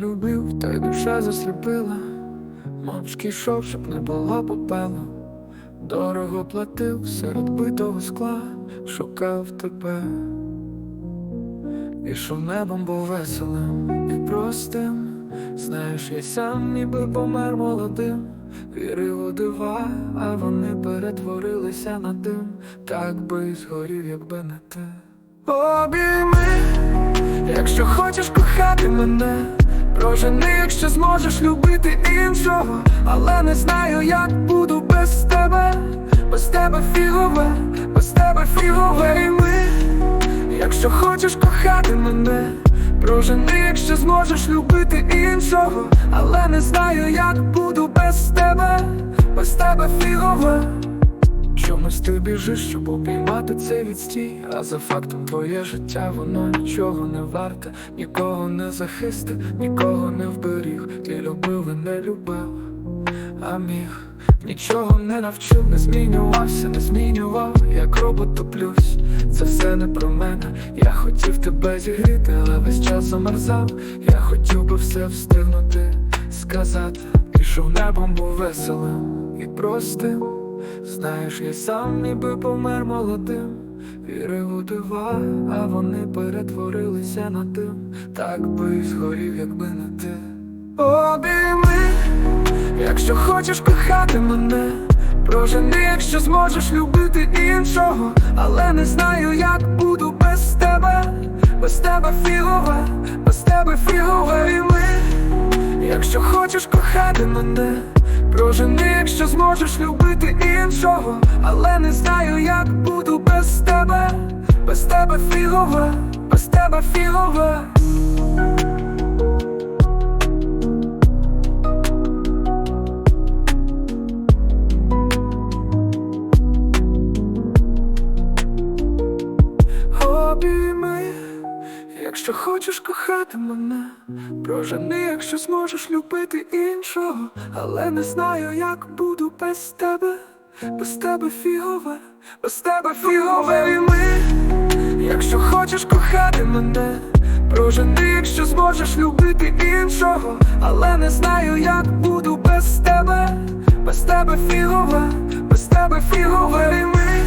любив, та й душа засліпила, мовчки йшов, щоб не було попелу. Дорого платив серед битого скла, шукав тебе. Ішов небом був веселим і простим. Знаєш, я сам ніби помер молодим. Вірив у дива, а вони перетворилися на дим. Так би згорів, якби не ти. Обійми, якщо хочеш кохати мене, прожени, якщо зможеш любити іншого, але не знаю, як буду без тебе, без тебе фігове, без тебе фігове і ми. Якщо хочеш кохати мене, прожени, якщо зможеш любити іншого, але не знаю, як буду без тебе, без тебе фігове. Чомусь ти біжиш, щоб обіймати цей відстій, а за фактом твоє життя, воно нічого не варте, нікого не захисти, нікого не вберіг. Ти любив і не любив, а міг. Нічого не навчив, не змінювався, не змінював, як робот топлюсь. Це все не про мене. Я хотів тебе зігріти, але весь час замерзав. Я хотів би все встигнути, сказати. Пішов небом був веселим і простим. Знаєш, я сам ніби помер молодим. Вірив у дива, а вони перетворилися на дим. Так би згорів, якби не ти. Обійми, якщо хочеш кохати мене, прожени, якщо зможеш любити іншого, але не знаю, як буду без тебе, без тебе фігове, без тебе фігове і ми. Якщо хочеш кохати мене, прожени, якщо зможеш любити іншого, але не знаю, як буду без тебе, без тебе фігове, без тебе фігове. Обійми, якщо хочеш кохати мене, прожени, якщо зможеш любити іншого, але не знаю, як буду без тебе, без тебе фігове, без тебе фігове і ми. Якщо хочеш кохати мене, прожени, якщо зможеш любити іншого, але не знаю, як буду без тебе, без тебе фігове, без тебе фігове і ми.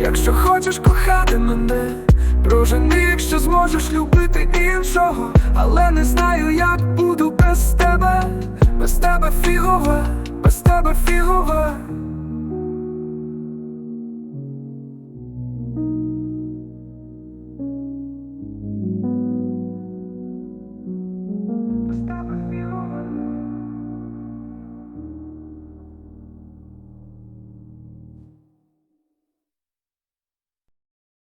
Якщо хочеш кохати мене, прожени, якщо зможеш любити іншого, але не знаю, як буду без тебе, без тебе фігове, без тебе фігове.